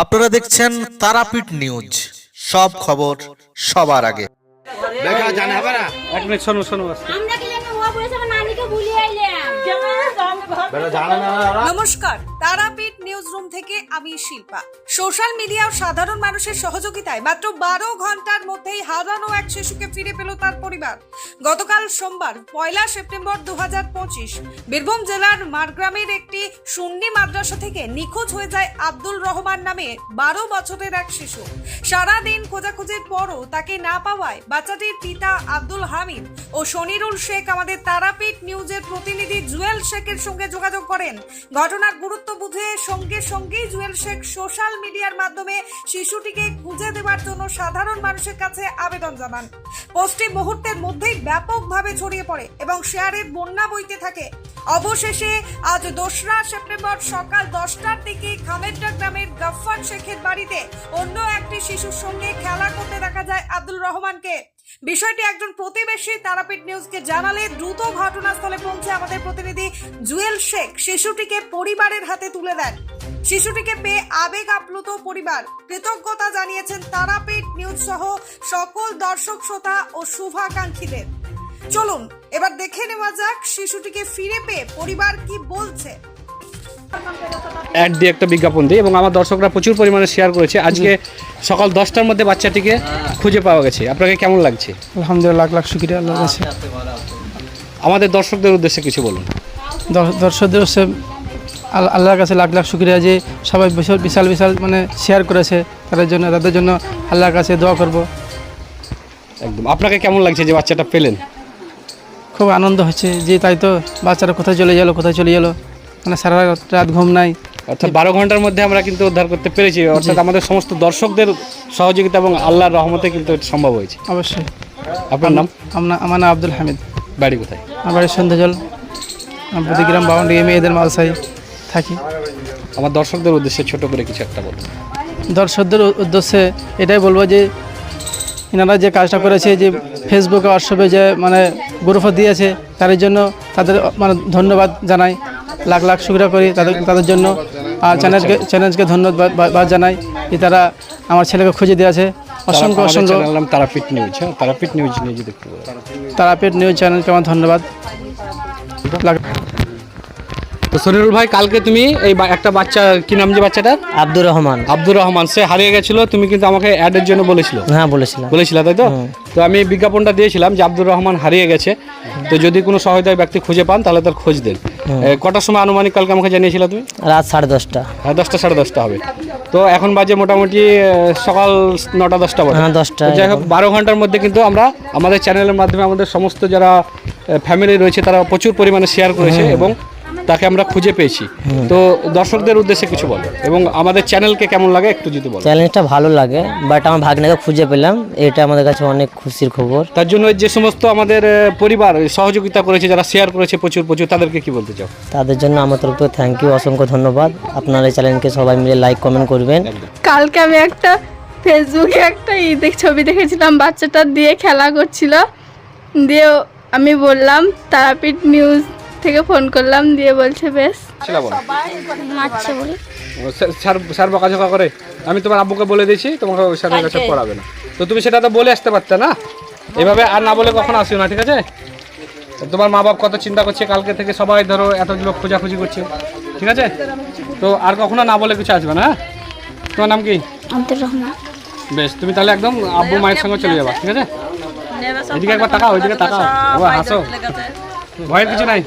আপনারা দেখছেন তারাপীঠ নিউজ। সব খবর সবার আগে। দেখা জানা হবে না? এক মিনিট শোনো শোনো আজকে আমরা গেলে একটা হওয়া পড়েছে আমার নানিকে ভুলিয়ে আইলাম জানা না নমস্কার, তারাপীঠ নিউজ রুম থেকে আমি শিল্পা। সোশ্যাল মিডিয়া ও সাধারণ মানুষের সহযোগিতায় মাত্র বারো ঘণ্টার মধ্যেই হারানো এক শিশুকে ফিরে পেল তার পরিবার। গতকাল সোমবার, পয়লা সেপ্টেম্বর দু হাজার পঁচিশ, বীরভূম জেলার মারগ্রামের একটি সুন্নি মাদ্রাসা থেকে নিখোঁজ হয়ে যায় আব্দুল রহমান নামে বারো বছরের এক শিশু। সারাদিন খোঁজাখুঁজির পরও তাকে না পাওয়ায় বাচ্চাটির পিতা আব্দুল হামিদ ও শনিরুল শেখ আমাদের তারাপীঠ নিউজের প্রতিনিধি জুয়েল শেখের সঙ্গে যোগাযোগ করেন। ঘটনার গুরুত্ব বুঝে সঙ্গে সঙ্গেই জুয়েল শেখ সোশ্যাল মিডিয়ার মাধ্যমে শিশুটিকে খুঁজে দেওয়ার জন্য সাধারণ মানুষের কাছে আবেদন জানান। পোস্টটি মুহূর্তের মধ্যেই ব্যাপকভাবে ছড়িয়ে পড়ে এবং শেয়ারের বন্যা বইতে থাকে। অবশেষে আজ দোসরা সেপ্টেম্বর সকাল দশটার দিকে খামেরডা গ্রামের গাফফার শেখের বাড়িতে অন্য একটি শিশুর সঙ্গে খেলা করতে দেখা যায় আব্দুল রহমানকে। বিষয়টি একজন প্রতিবেশী তারাপীঠ নিউজকে জানালে দ্রুত ঘটনাস্থলে পৌঁছে আমাদের প্রতিনিধি জুয়েল শেখ শিশুটিকে পরিবারের হাতে তুলে দেন। শিশুটিকে পেয়ে আবেগ আপ্লুত পরিবার। কৃতজ্ঞতা জানিয়েছেন তারাপীঠ নিউজ সহ সকল দর্শক, শ্রোতা ও শুভাকাঙ্ক্ষীদের। চলুন, এবার দেখে নেওয়া যাক শিশুটিকে ফিরে পেয়ে পরিবার কি বলছে। অ্যাড দিয়ে একটা বিজ্ঞাপন দিই এবং আমার দর্শকরা প্রচুর পরিমাণে শেয়ার করেছে। আজকে সকাল দশটার মধ্যে বাচ্চাটিকে খুঁজে পাওয়া গেছে। আপনাকে কেমন লাগছে? আলহামদুলিল্লাহ লাখ লাখ শুক্রিয়া আল্লাহর কাছে। আমাদের দর্শকদের উদ্দেশ্যে কিছু বলুন। দর্শকদের হচ্ছে আল- আল্লাহর কাছে লাখ লাখ শুক্রিয়া যে সবাই বিশাল বিশাল বিশাল মানে শেয়ার করেছে তাদের জন্য তাদের জন্য আল্লাহর কাছে দোয়া করব। একদম। আপনাকে কেমন লাগছে যে বাচ্চাটা পেলেন? খুব আনন্দ হচ্ছে যে তাই তো বাচ্চারা কোথায় চলে গেলো কোথায় চলে গেলো? মানে সারা রাত- রাত ঘুম নাই। অর্থাৎ বারো ঘণ্টার মধ্যে আমরা কিন্তু উদ্ধার করতে পেরেছি। অর্থাৎ আমাদের সমস্ত দর্শকদের সহযোগিতা এবং আল্লাহর রহমতে কিন্তু এটা সম্ভব হয়েছে। অবশ্যই। আপনার নাম? আমার আমার নাম আব্দুল হামিদ। বাড়ি কোথায়? আমার বাড়ির সন্ধ্যাজল। প্রতিগ্রাম বাউন্ডি মেয়েদের মালসাই থাকি। আমার দর্শকদের উদ্দেশ্যে ছোট করে কিছু একটা বলুন। দর্শকদের উদ্দেশ্যে এটাই বলব যে এনারা যে কাজটা করেছে যে ফেসবুকে হোয়াটসঅ্যাপে যে মানে গ্রুপ দিয়েছে তাদের জন্য তাদের মানে ধন্যবাদ জানাই। লাখ লাখ শুক্রিয়া করি তাদের তাদের জন্য। চ্যানেলকে চ্যানেলকে ধন্যবাদ জানাই যে তারা আমার ছেলেকে খুঁজে দিয়েছে অসংখ্য অসংখ্য তারাপীঠ নিউজ হ্যাঁ? তারাপীঠ নিউজ নিউজ বলেন। তারাপীঠ নিউজ চ্যানেলকে আমার ধন্যবাদ। তো সনিরুল ভাই কালকে তুমি এই বা- একটা বাচ্চা কি নাম যে বাচ্চাটা আব্দুর রহমান। আব্দুর রহমান সে হারিয়ে গেছিল তুমি কিন্তু আমাকে অ্যাডের জন্য বলেছিল। হ্যাঁ বলেছিলাম। বলেছিল তাই তো? তো আমি বিজ্ঞাপনটা দিয়েছিলাম যে আব্দুর রহমান হারিয়ে গেছে। তো যদি কোনো সহায়তায় ব্যক্তি খুঁজে পান তাহলে তার খোঁজ দেন। কটার সময় আনুমানিক কালকে আমাকে জানিয়েছিল তুমি? রাত সাড়ে দশটা। হ্যাঁ দশটা সাড়ে দশটা হবে। তো এখন বাজে মোটামুটি সকাল নটা দশটা বাজে হ্যাঁ, দশটা যাই হোক বারো ঘণ্টার মধ্যে কিন্তু আমরা আমাদের চ্যানেলের মাধ্যমে আমাদের সমস্ত যারা ফ্যামিলি রয়েছে তারা প্রচুর পরিমাণে শেয়ার করেছে এবং তাকে আমরা খুঁজে পেয়েছি। তো দর্শকদের উদ্দেশ্যে কিছু বলো এবং আমাদের চ্যানেলকে কেমন লাগে একটু যদি বলো। চ্যালেঞ্জটা ভালো লাগে বাট আমার ভাগ্নাকে খুঁজে পেলাম এটা আমাদের কাছে অনেক খুশির খবর। তার জন্য যে সমস্ত আমাদের পরিবার সহযোগিতা করেছে যারা শেয়ার করেছে প্রচুর প্রচুর তাদেরকে কি বলতে চাও? তাদের জন্য আমার তরফ থেকে থ্যাংক ইউ অসংখ্য ধন্যবাদ। আপনার এই চ্যানেলকে সবাই মিলে লাইক কমেন্ট করবেন। কালকে আমি একটা ফেসবুকে একটা দেখ ছবি দেখেছিলাম বাচ্চাটা দিয়ে খেলা করছিল। দিয়ে আমি বললাম তারাপীঠ নিউজ থেকে ফোন করলাম দিয়ে বলছে বেশ। মারছে বলে। স্যার- স্যার স্যার বকাঝকা করে। আমি তোমার আব্বুকে বলে দিয়েছি তোমাকে ওই স্যারের কাছে পড়াবে না। তো তুমি সেটা তো বলে আসতে পারতে না? এভাবে আর না বলে কখনো আসিও না ঠিক আছে? তোমার মা বাপ কত চিন্তা করছে কালকে থেকে সবাই ধরো এত লোক খোঁজাখুঁজি করছে ঠিক আছে? তো আর কখনো না বলে কিছু আসবে না হ্যাঁ? তোমার নাম কি? আব্দুর রহমান। বেশ তুমি তাহলে একদম আব্বু মায়ের সঙ্গে চলে যাবা ঠিক আছে? এদিকে একবার টাকা ওইদিকে টাকা ও হাসো। ভয়ের কিছু নাই?